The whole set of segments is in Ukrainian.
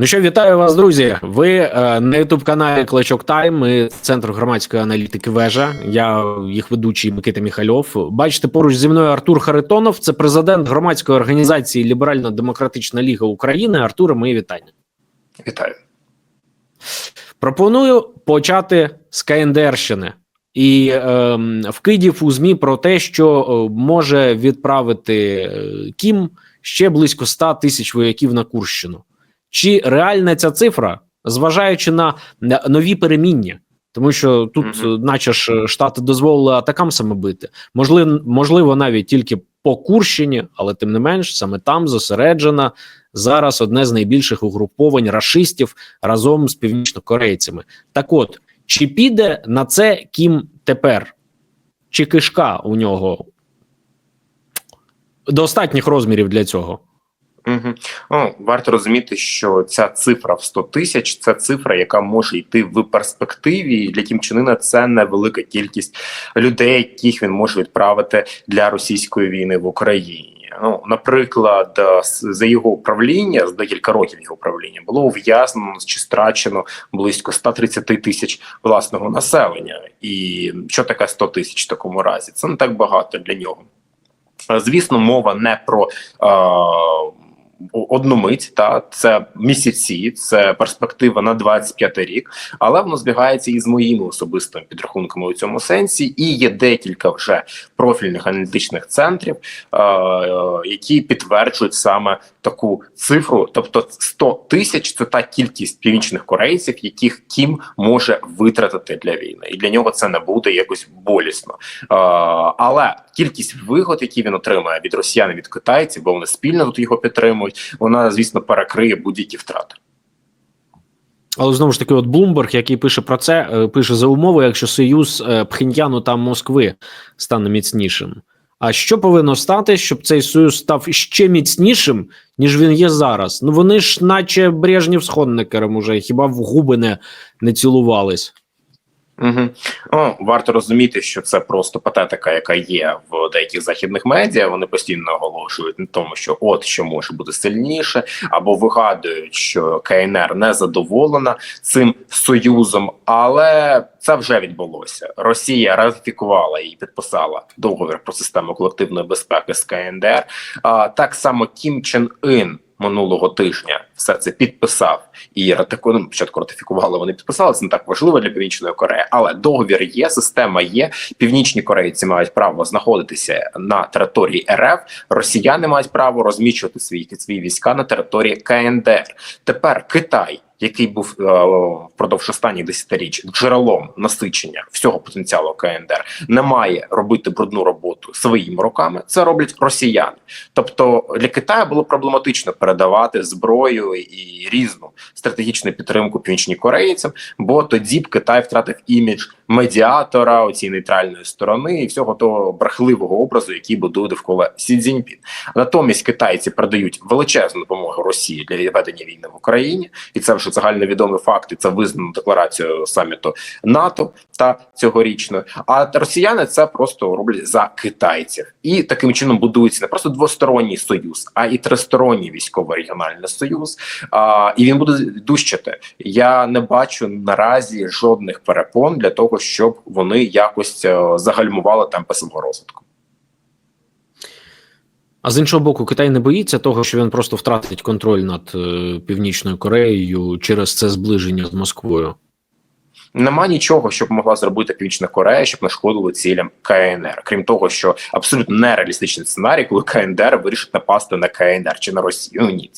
Ну що, вітаю вас, друзі. Ви е, на ютуб каналі Клачок Тайм. Ми центр громадської аналітики Вежа. Я їх ведучий Микита Міхальов. Бачите, поруч зі мною Артур Харитонов. Це президент громадської організації Ліберально-Демократична Ліга України. Артур, мої вітання. Вітаю. Пропоную почати з КНДРщини і е, вкидів у змі про те, що е, може відправити е, Кім ще близько 100 тисяч вояків на Курщину. Чи реальна ця цифра, зважаючи на нові переміння? Тому що тут, Мгм. е, наче ж, штати дозволили атакам саме бити. Можливо, можливо, навіть тільки по Курщині, але тим не менш, саме там зосереджена зараз одне з найбільших угруповань рашистів разом з північнокорейцями. Так от, чи піде на це Кім тепер? Чи кишка у нього достатніх розмірів для цього? Угу. Ну, варто розуміти, що ця цифра в 100 тисяч це цифра, яка може йти в перспективі. І Для Кім Чен це невелика кількість людей, яких він може відправити для російської війни в Україні. Ну, наприклад, е, за його управління, з декілька років його управління, було ув'язнено чи страчено близько 130 тисяч власного населення. І що таке 100 тисяч в такому разі? Це не так багато для нього. Звісно, мова не про е, одну мить, та? Це місяці, це перспектива на 25 рік, але воно збігається із моїми особистими підрахунками у цьому сенсі, і є декілька вже профільних аналітичних центрів, е, е, які підтверджують саме таку цифру. Тобто 100 тисяч це та кількість північних корейців, яких Кім може витратити для війни, і для нього це не буде якось болісно. Е, але кількість вигод, які він отримає від росіян від китайців, бо вони спільно тут його підтримують, вона звісно перекриє будь-які втрати. Але знову ж таки, от Блумберг, який пише про це, е, пише за умови, якщо союз е, Пхеньяну та Москви стане міцнішим. А що повинно стати, щоб цей союз став ще міцнішим, ніж він є зараз? Ну вони ж, наче брежнів з Хоннекером уже хіба в губи не, не цілувались. Угу. О, варто розуміти, що це просто патетика, яка є в деяких західних медіа. Вони постійно наголошують на тому, що от що може бути сильніше, або вигадують, що КНР не задоволена цим союзом, але це вже відбулося. Росія ратифікувала і підписала договір про систему колективної безпеки з КНДР. А так само Кім Чен Ін минулого тижня все це підписав і ратику... ну, спочатку ратифікували. Вони підписали це не так важливо для північної Кореї, але договір є, система є. Північні корейці мають право знаходитися на території РФ. Росіяни мають право розміщувати свої свої війська на території КНДР. Тепер Китай. Який був е, впродовж останніх десятиріч джерелом насичення всього потенціалу КНДР, не має робити брудну роботу своїми руками. Це роблять росіяни. Тобто для Китаю було проблематично передавати зброю і різну стратегічну підтримку північні корейцям, бо тоді б Китай втратив імідж медіатора оцієї нейтральної сторони і всього того брехливого образу, який будує довкола Сі Цзіньпін. Натомість китайці передають величезну допомогу Росії для ведення війни в Україні, і це вже загальновідомі факти. Це визнано декларацією саміту НАТО та цьогорічною. А росіяни це просто роблять за китайців, і таким чином будується не просто двосторонній союз, а і тристоронній військово-регіональний союз. А, І він буде дужчати. Я не бачу наразі жодних перепон для того, щоб вони якось е, загальмували темпи свого розвитку. А з іншого боку, Китай не боїться того, що він просто втратить контроль над е, Північною Кореєю через це зближення з Москвою. Нема нічого, що б могла зробити Північна Корея, щоб нашкодило цілям КНР. Крім того, що абсолютно нереалістичний сценарій, коли КНДР вирішить напасти на КНР чи на Росію. Ну ні,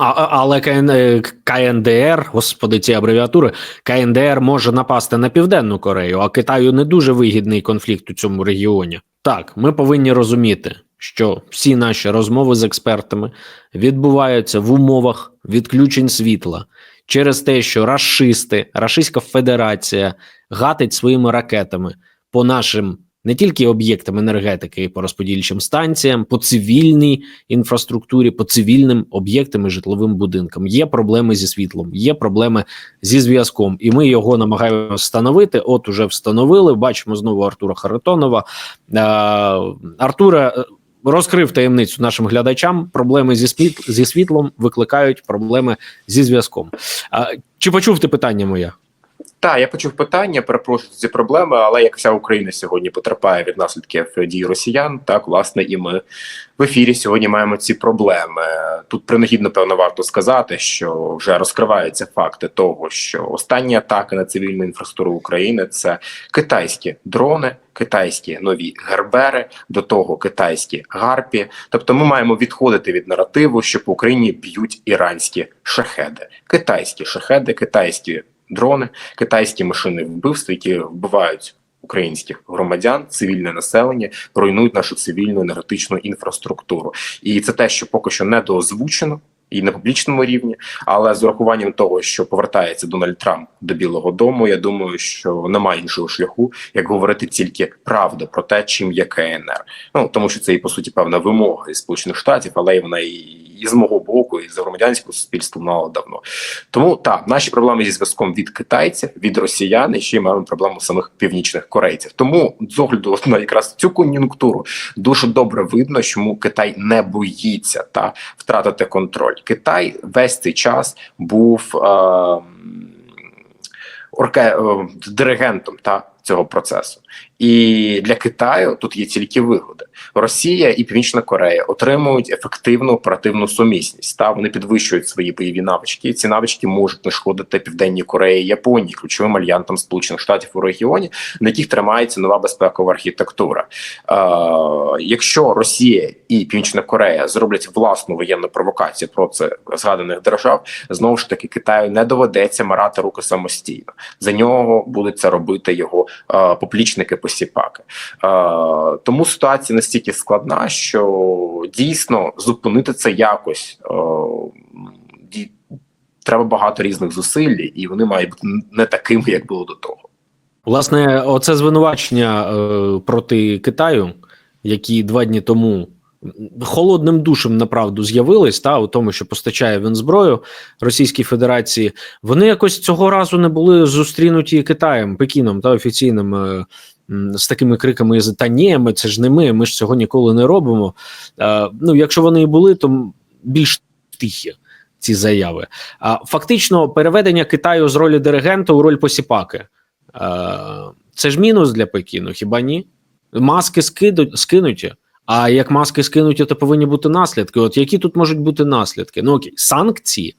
А, а- але КН, е, КНДР, господи, ці абревіатури, КНДР може напасти на Південну Корею, а Китаю не дуже вигідний конфлікт у цьому регіоні. Так, ми повинні розуміти, що всі наші розмови з експертами відбуваються в умовах відключень світла через те, що расисти, Рашистська Федерація гатить своїми ракетами по нашим не тільки об'єктам енергетики, по розподільчим станціям, по цивільній інфраструктурі, по цивільним об'єктам і житловим будинкам. Є проблеми зі світлом, є проблеми зі зв'язком, і ми його намагаємося встановити. От уже встановили. Бачимо знову Артура Харитонова. Е, Артура, розкрив таємницю нашим глядачам. Проблеми зі світ, зі світлом викликають проблеми зі зв'язком. А, чи почув ти питання моє? Так, я почув питання, перепрошую ці проблеми, але як вся Україна сьогодні потерпає від наслідків дій росіян, так власне і ми в ефірі сьогодні маємо ці проблеми. Тут принагідно певно варто сказати, що вже розкриваються факти того, що останні атаки на цивільну інфраструктуру України це китайські дрони, китайські нові гербери, до того китайські гарпі. Тобто, ми маємо відходити від наративу, що по Україні б'ють іранські шахеди, китайські шахеди, китайські дрони, китайські машини вбивства, які вбивають українських громадян, цивільне населення, руйнують нашу цивільну енергетичну інфраструктуру. І це те, що поки що недоозвучено. І на публічному рівні, але з урахуванням того, що повертається Дональд Трамп до Білого Дому, я думаю, що немає іншого шляху, як говорити тільки правду про те, чим є КНР. Ну тому що це і по суті певна вимога із Сполучених Штатів, але і вона і, і з мого боку, і з громадянського суспільства мало давно. Тому так, наші проблеми зі зв'язком від китайців, від росіян, і ще й маємо проблему самих північних корейців. Тому з огляду на якраз цю кон'юнктуру дуже добре видно, чому Китай не боїться та втратити контроль. Китай весь цей час був е, орке, е, диригентом та цього процесу. І для Китаю тут є тільки вигоди. Росія і Північна Корея отримують ефективну оперативну сумісність. Та вони підвищують свої бойові навички. І ці навички можуть нашкодити Південній Кореї, Японії, ключовим альянтам Сполучених Штатів у регіоні, на яких тримається нова безпекова архітектура. Е, якщо Росія і Північна Корея зроблять власну воєнну провокацію проти згаданих держав, знову ж таки Китаю не доведеться марати руки самостійно. За нього будуть це робити його поплічники посіпаки. Тому ситуація настільки складна, що дійсно зупинити це якось треба багато різних зусиль, і вони мають бути не такими, як було до того. Власне, оце звинувачення е, проти Китаю, які два дні тому холодним душем направду з'явились, та у тому, що постачає він зброю Російській Федерації, вони якось цього разу не були зустрінуті Китаєм, Пекіном та офіційним. е, З такими криками та ні, ми це ж не ми, ми ж цього ніколи не робимо. Е, ну, якщо вони і були, то більш тихі ці заяви. А фактично, переведення Китаю з ролі диригента у роль посіпаки. Е, Це ж мінус для Пекіну, хіба ні? Маски скидуть, скинуті. А як маски скинуть, то повинні бути наслідки. От які тут можуть бути наслідки? Ну окей, санкції.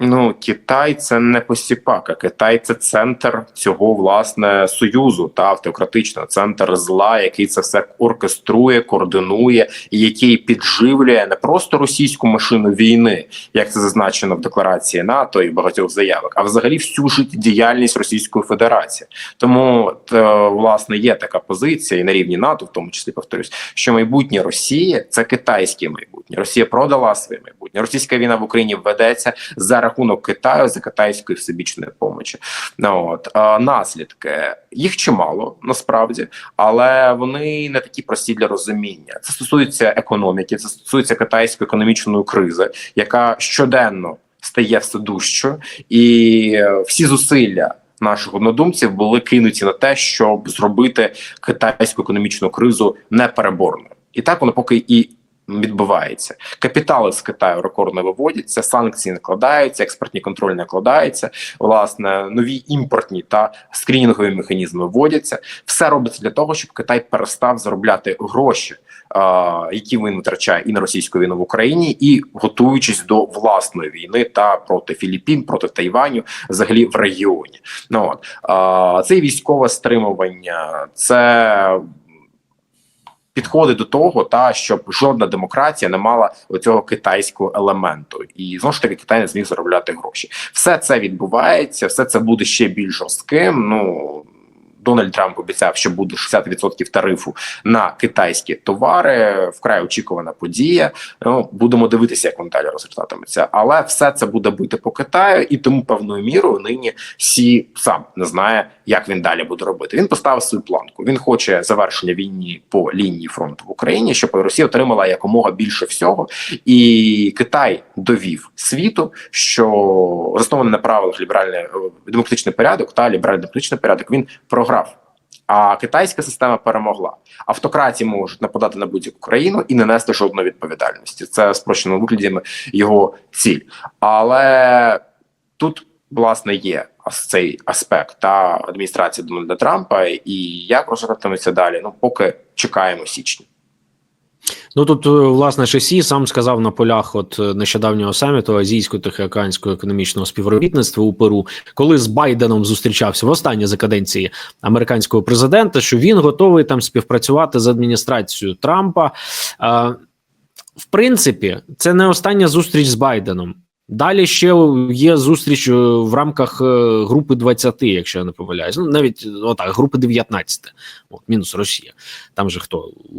Ну Китай це не посіпака. Китай це центр цього власне союзу та автократичного центр зла, який це все оркеструє, координує і який підживлює не просто російську машину війни, як це зазначено в декларації НАТО і багатьох заявок, а взагалі всю життєдіяльність Російської Федерації. Тому е, власне є така позиція, і на рівні НАТО, в тому числі повторюсь, що майбутнє Росії це китайське майбутнє. Росія продала своє майбутнє. Російська війна в Україні ведеться за рахунок Китаю за китайської всебічної помочі. Ну, от наслідки їх чимало насправді, але вони не такі прості для розуміння. Це стосується економіки, це стосується китайської економічної кризи, яка щоденно стає все дужчою, і всі зусилля. Наших однодумців були кинуті на те, щоб зробити китайську економічну кризу непереборною, і так воно поки і відбувається. Капітали з Китаю рекордно виводяться, санкції накладаються, експортні контролі накладаються. Власне, нові імпортні та скрінінгові механізми вводяться. Все робиться для того, щоб Китай перестав заробляти гроші, які він витрачає і на російську війну в Україні, і готуючись до власної війни та проти Філіппін, проти Тайваню, взагалі в регіоні. Ну от це військове стримування, це підходи до того, та щоб жодна демократія не мала оцього китайського елементу, і знову ж таки Китай не зміг заробляти гроші. Все це відбувається, все це буде ще більш жорстким. Ну Дональд Трамп обіцяв, що буде 60% тарифу на китайські товари. Вкрай очікувана подія. Ну будемо дивитися, як воно далі розгортатиметься. Але все це буде бити по Китаю, і тому певною мірою нині Сі сам не знає, як він далі буде робити. Він поставив свою планку. Він хоче завершення війни по лінії фронту в Україні, щоб Росія отримала якомога більше всього, і Китай довів світу, що заснований на правилах ліберальний демократичний порядок та ліберальний демократичний порядок він програв. А китайська система перемогла. Автократії можуть нападати на будь-яку країну і не нести жодної відповідальності. Це в спрощеному вигляді його ціль. Але тут власне є цей аспект та адміністрації Дональда Трампа, і як розвиватиметься далі. Ну поки чекаємо січня. Ну тут е, власне Шесі сам сказав на полях от е, нещодавнього саміту азійсько-тихоокеанського економічного співробітництва у Перу, коли з Байденом зустрічався в останній за каденції американського президента, що він готовий там співпрацювати з адміністрацією Трампа. Е, в принципі, це не остання зустріч з Байденом. Далі ще є зустріч е, в рамках е, групи 20, якщо я не помиляюсь. Ну навіть отак, групи 19, от, мінус Росія. Там же хто е,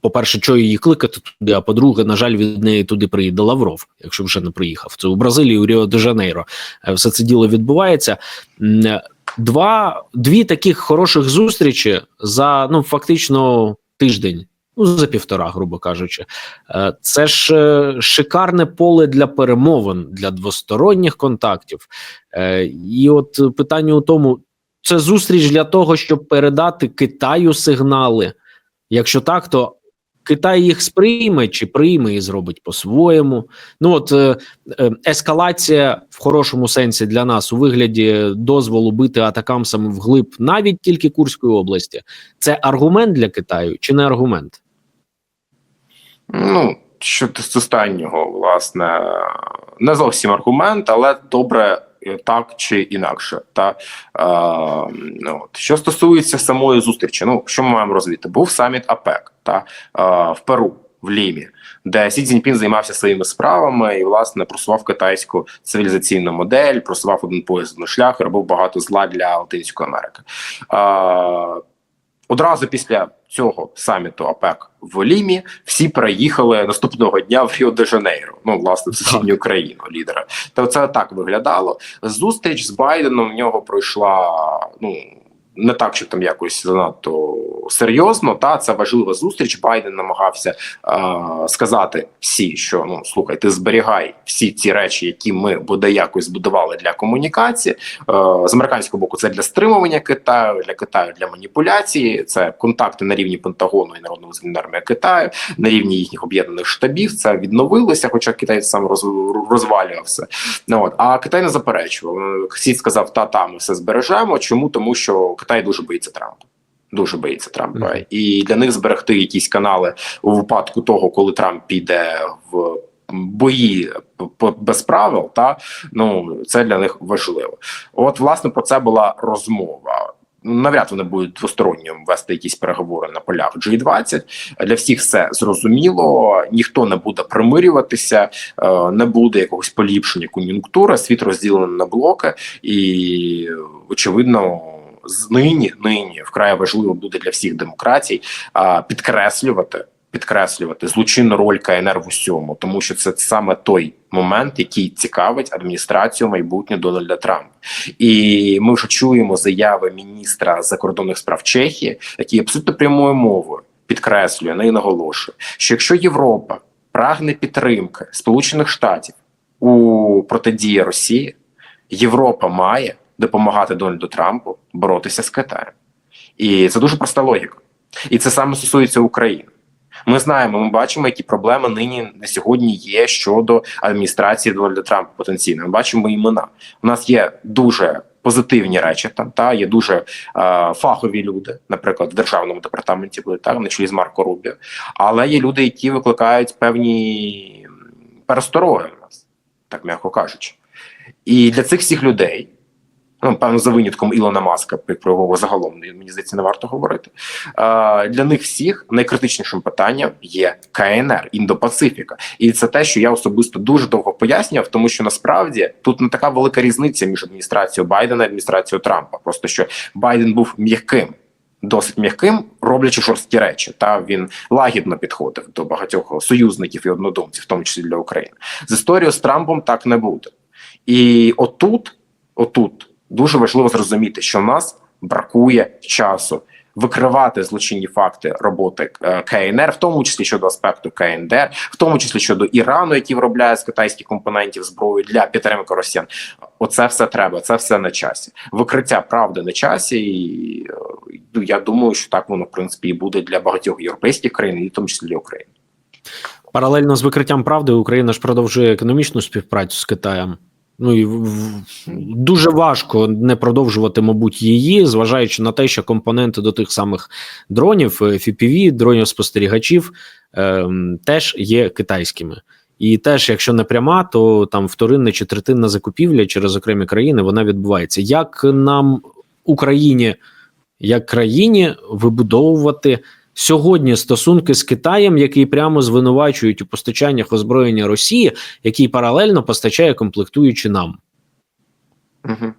по-перше, що її кликати туди, а по-друге, на жаль, від неї туди приїде Лавров, якщо вже не приїхав. Це у Бразилії, у Ріо де Жанейро. Все це діло відбувається. Два дві таких хороших зустрічі за ну фактично тиждень. Ну, за півтора, грубо кажучи, Е, це ж е, шикарне поле для перемовин, для двосторонніх контактів. Е, І от питання у тому: це зустріч для того, щоб передати Китаю сигнали. Якщо так, то Китай їх сприйме чи прийме і зробить по-своєму. Ну от ескалація в хорошому сенсі для нас у вигляді дозволу бити атакамсами вглиб навіть тільки Курської області. Це аргумент для Китаю чи не аргумент? Ну щодо з останнього, власне, не зовсім аргумент, але добре. е, Так чи інакше, та е, ну, от. що стосується самої зустрічі, ну що ми маємо розвити? Був саміт АПЕК та е, в Перу, в Лімі, де Сі Цзіньпін займався своїми справами і власне просував китайську цивілізаційну модель, просував один пояс один шлях робив багато зла для Латинської Америки. Е, Одразу після цього саміту АПЕК в Лімі всі переїхали наступного дня в Ріо де Жанейро. Ну, власне, в сусідню країну лідера. Та це так виглядало. Зустріч з Байденом в нього пройшла ну не так, щоб там якось занадто серйозно. Та це важлива зустріч. Байден намагався е, сказати всі, що ну слухай, ти зберігай всі ці речі, які ми буде якось збудували для комунікації. Е, з американського боку, це для стримування Китаю, для Китаю для маніпуляції. Це контакти на рівні Пентагону і народного армії Китаю, на рівні їхніх об'єднаних штабів. Це відновилося, хоча Китай сам роз, розвалювався. Ну от а Китай не заперечував. Сі сказав, та та ми все збережемо. Чому тому, що Китай дуже боїться Трампа. Дуже боїться Трампа, mm -hmm. і для них зберегти якісь канали у випадку того, коли Трамп піде в бої без правил, та ну це для них важливо. От, власне, про це була розмова. Навряд вони будуть двосторонньо вести якісь переговори на полях G20. Для всіх все зрозуміло. Ніхто не буде примирюватися, не буде якогось поліпшення кон'юнктури. Світ розділений на блоки, і очевидно нині, нині вкрай важливо буде для всіх демократій а, підкреслювати. Підкреслювати злочинну роль КНР в усьому, тому що це саме той момент, який цікавить адміністрацію майбутнє Дональда Трампа, і ми вже чуємо заяви міністра закордонних справ Чехії, який абсолютно прямою мовою підкреслює не наголошує, що якщо Європа прагне підтримки Сполучених Штатів у протидії Росії, Європа має допомагати Дональду Трампу боротися з Китаєм. І це дуже проста логіка. І це саме стосується України. Ми знаємо, ми бачимо, які проблеми нині на сьогодні є щодо адміністрації Дональда Трампа потенційно. Ми бачимо імена. У нас є дуже позитивні речі там. Та є дуже е, фахові люди, наприклад, в державному департаменті були так на чолі з Марко Рубіо. Але є люди, які викликають певні перестороги у нас, так м'яко кажучи. І для цих всіх людей. Ну, певно, за винятком Ілона Маска, про його загалом мені здається, не варто говорити. А, Для них всіх найкритичнішим питанням є КНР Індо-Пацифіка, і це те, що я особисто дуже довго пояснював, тому що насправді тут не така велика різниця між адміністрацією Байдена і адміністрацією Трампа. Просто що Байден був м'яким. Досить м'яким, роблячи жорсткі речі, та він лагідно підходив до багатьох союзників і однодумців, в тому числі для України. З історією з Трампом так не буде. І отут, отут дуже важливо зрозуміти, що в нас бракує часу викривати злочинні факти роботи е, КНР, в тому числі щодо аспекту КНДР, в тому числі щодо Ірану, який виробляє з китайських компонентів зброю для підтримки росіян. Оце все треба, це все на часі. Викриття правди на часі, і е, ну, я думаю, що так воно в принципі і буде для багатьох європейських країн, і в тому числі для України. Паралельно з викриттям правди Україна ж продовжує економічну співпрацю з Китаєм. Ну і дуже важко не продовжувати, мабуть, її, зважаючи на те, що компоненти до тих самих дронів, е, FPV, дронів спостерігачів, ем, теж є китайськими. І теж, якщо не пряма, то там вторинна чи третинна закупівля через окремі країни вона відбувається. Як нам Україні, як країні, вибудовувати сьогодні стосунки з Китаєм, який прямо звинувачують у постачаннях озброєння Росії, який паралельно постачає комплектуючи нам. Угу.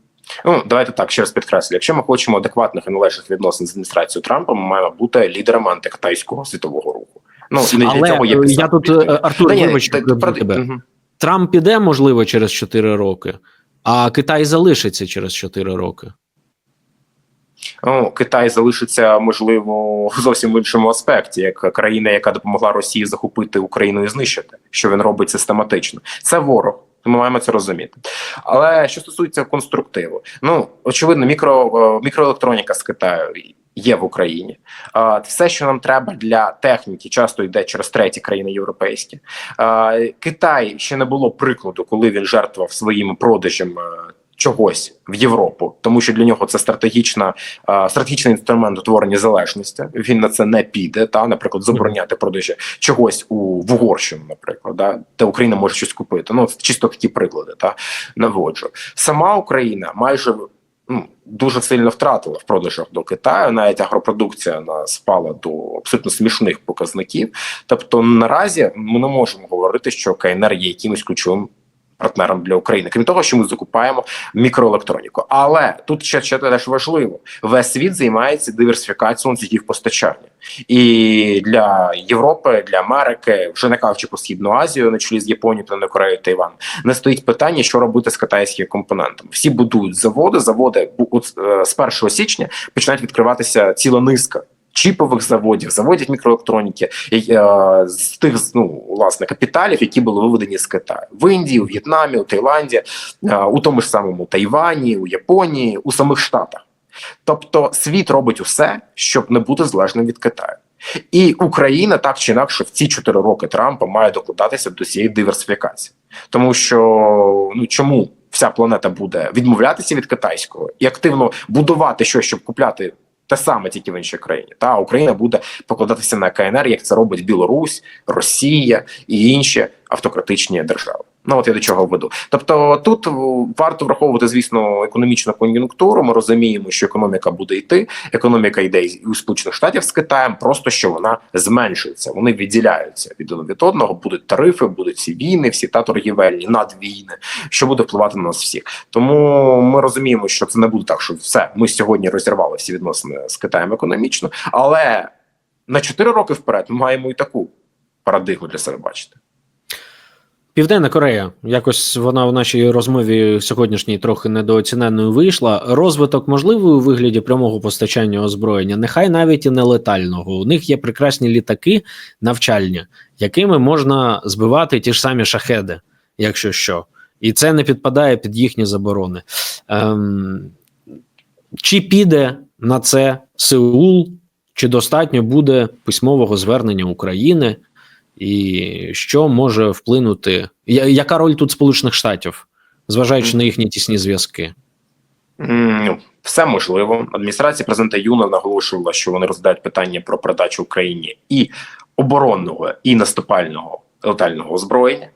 Ну, давайте так ще раз підкреслю. Якщо ми хочемо адекватних і належних відносин з адміністрацією Трампа, ми маємо бути лідерами антикитайського світового руху. Ну Але цього є я тут, е, Артур, Та вибач, та- правда- тебе. Мгм. Трамп піде, можливо, через 4 роки, а Китай залишиться через 4 роки. Ну, Китай залишиться можливо в зовсім іншому аспекті, як країна, яка допомогла Росії захопити Україну і знищити, що він робить систематично. Це ворог. Ми маємо це розуміти. Але що стосується конструктиву, ну очевидно, мікро е, мікроелектроніка з Китаю є в Україні. Все, що нам треба для техніки, часто йде через треті країни європейські. Китай ще не було прикладу, коли він жертвував своїм продажем. Е, Чогось в Європу, тому що для нього це стратегічна стратегічний інструмент утворення залежності. Він на це не піде. Та, наприклад, забороняти продажі чогось у в Угорщину, наприклад, да, де Україна може щось купити. Ну це чисто такі приклади. Та наводжу. Сама Україна майже ну, дуже сильно втратила в продажах до Китаю. Навіть агропродукція вона спала до абсолютно смішних показників. Тобто, наразі ми не можемо говорити, що КНР є якимось ключовим. Партнером для України, крім того, що ми закупаємо мікроелектроніку. Але тут ще, ще теж важливо: весь світ займається диверсифікацією носіїв постачання, і для Європи, для Америки, вже не кажучи про східну Азію, на чолі з Японією, Південною Кореєю, Тайван, не стоїть питання, що робити з китайськими компонентами. Всі будують заводи. Заводи е, з 1 січня починають відкриватися ціла низка. Чіпових заводів, заводів мікроелектроніки е, з тих ну, власне капіталів, які були виведені з Китаю в Індії, у В'єтнамі, у Таїланді, е, у тому ж самому Тайвані, у Японії, у самих Штатах. Тобто світ робить усе, щоб не бути залежним від Китаю. І Україна так чи інакше в ці чотири роки Трампа має докладатися до цієї диверсифікації, тому що ну чому вся планета буде відмовлятися від китайського і активно будувати щось, щоб купляти те саме тільки в іншій країні. Та Україна буде покладатися на КНР, як це робить Білорусь, Росія і інші автократичні держави. Ну от я до чого веду. Тобто тут варто враховувати, звісно, економічну кон'юнктуру. Ми розуміємо, що економіка буде йти. Економіка йде і у Сполучених Штатів з Китаєм, просто що вона зменшується. Вони відділяються від один від одного. Будуть тарифи, будуть ці війни, всі та торгівельні надвійни, що буде впливати на нас всіх. Тому ми розуміємо, що це не буде так, що все ми сьогодні розірвали всі відносини з Китаєм економічно, але на 4 роки вперед ми маємо і таку парадигму для себе бачити. Південна Корея, якось вона в нашій розмові сьогоднішній трохи недооціненою вийшла. Розвиток можливий у вигляді прямого постачання озброєння, нехай навіть і не летального. У них є прекрасні літаки навчальні, якими можна збивати ті ж самі шахеди, якщо що, і це не підпадає під їхні заборони. Ем, чи піде на це Сеул, чи достатньо буде письмового звернення України? І що може вплинути? Я- Яка роль тут Сполучених Штатів, зважаючи на їхні тісні зв'язки? Все можливо. Адміністрація президента Юна наголошувала, що вони розглядають питання про передачу Україні і оборонного, і наступального летального озброєння.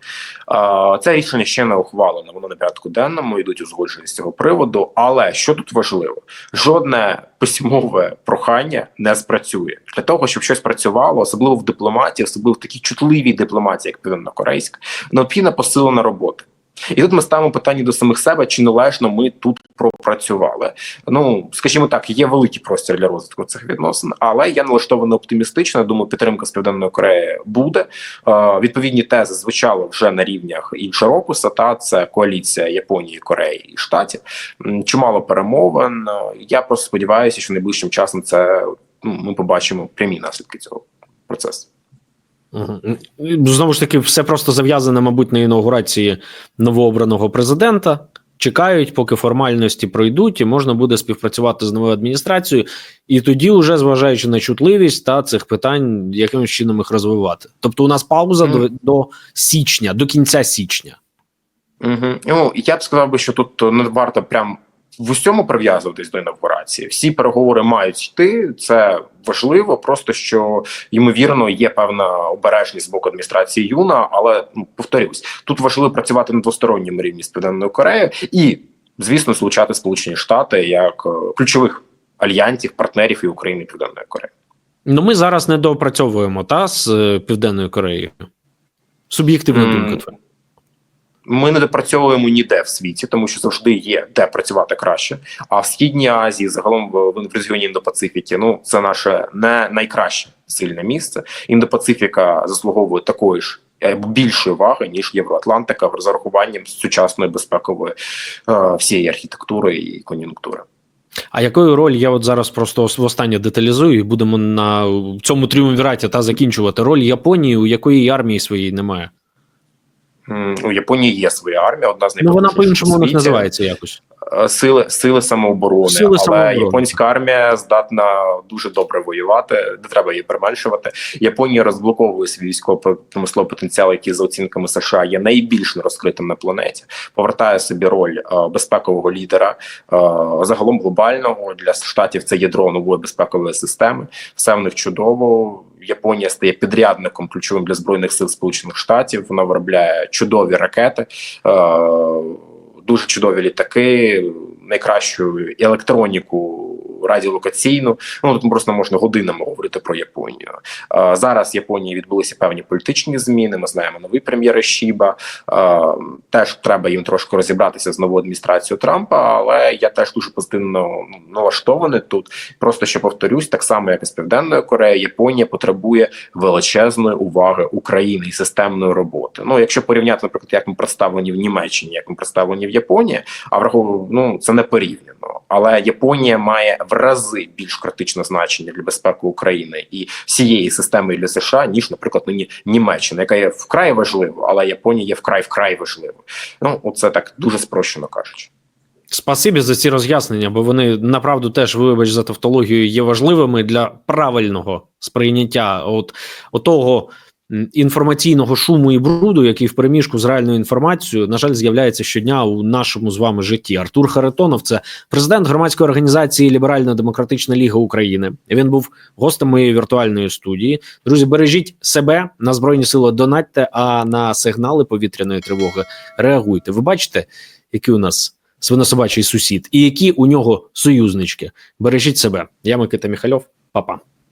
Це рішення ще не ухвалено. Воно на порядку денному йдуть узгодження з цього приводу. Але що тут важливо? Жодне письмове прохання не спрацює для того, щоб щось працювало, особливо в дипломатії, особливо в такій чутливій дипломатії, як південно-корейська, необхідна посилена робота. І тут ми ставимо питання до самих себе, чи належно ми тут пропрацювали. Ну скажімо так, є великий простір для розвитку цих відносин, але я налаштований оптимістично. Думаю, підтримка з південної Кореї буде. Е, відповідні тези звучали вже на рівнях іншорокуса. Та це коаліція Японії, Кореї і Штатів. Чимало перемовин. Я просто сподіваюся, що найближчим часом це ну, ми побачимо прямі наслідки цього процесу. Знову ж таки, все просто зав'язане, мабуть, на інаугурації новообраного президента. Чекають, поки формальності пройдуть, і можна буде співпрацювати з новою адміністрацією, і тоді, вже зважаючи на чутливість та цих питань, якимось чином їх розвивати. Тобто, у нас пауза Мгм. до, до січня, до кінця січня. Угу. Ну я б сказав би, що тут не варто прям в усьому прив'язуватись до інавгурації. Всі переговори мають йти. Це важливо, просто що ймовірно є певна обережність з боку адміністрації юна. Але ну, повторюсь, тут важливо працювати на двосторонньому рівні з південною Кореєю і, звісно, залучати Сполучені Штати як е, ключових альянсів, партнерів і України і Південної Кореї. Ну, ми зараз не доопрацьовуємо та з е, Південною Кореєю. Суб'єктивна М, думка твоя. Ми не допрацьовуємо ніде в світі, тому що завжди є де працювати краще. А в східній Азії, загалом в, в регіоні Індопацифіки, ну це наше не найкраще сильне місце. Індопацифіка заслуговує такої ж е, більшої уваги ніж Євроатлантика з урахуванням сучасної безпекової е, всієї архітектури і кон'юнктури. А якою роль я от зараз просто востаннє деталізую і будемо на цьому тріумвіраті та закінчувати роль Японії, у якої армії своєї немає. М, У Японії є своя армія, одна з Ну вона по-іншому у них називається якось. Е, сили сили самооборони, Сили але самооборони. японська армія здатна дуже добре воювати. Не треба її применшувати. Японія розблоковує свій військово-промисловий потенціал, який за оцінками США є найбільш нерозкритим на планеті. Повертає собі роль е, безпекового лідера е, загалом глобального для штатів. Це ядро нової безпекової системи. Все в них чудово. Японія стає підрядником ключовим для збройних сил Сполучених Штатів. Вона виробляє чудові ракети. Е, дуже чудові літаки, найкращу електроніку радіолокаційну. Ну тут просто можна годинами говорити про Японію. Е, зараз в Японії відбулися певні політичні зміни. Ми знаємо новий прем'єр Шіба. Е, теж треба їм трошки розібратися з новою адміністрацією Трампа, але я теж дуже позитивно ну, налаштований тут. Просто що повторюсь, так само як і з Південної Кореї, Японія потребує величезної уваги України і системної роботи. Ну, якщо порівняти, наприклад, як ми представлені в Німеччині, як ми представлені в Японії, а враховую, ну це не порівняно. Але Японія має в рази більш критичне значення для безпеки України і всієї системи для США, ніж, наприклад, нині Німеччина, яка є вкрай важлива, але Японія є вкрай вкрай важлива. Ну, оце так дуже спрощено кажучи. Спасибі за ці роз'яснення, бо вони направду теж, вибач за тавтологію, є важливими для правильного сприйняття от отого м, інформаційного шуму і бруду, який в переміжку з реальною інформацією, на жаль, з'являється щодня у нашому з вами житті. Артур Харитонов, це президент громадської організації Ліберально-Демократична Ліга України. Він був гостем моєї віртуальної студії. Друзі, бережіть себе на збройні сили, донатьте, а на сигнали повітряної тривоги реагуйте. Ви бачите, які у нас свинособачий сусід, і які у нього союзнички. Бережіть себе. Я Микита Міхальов, Па-па.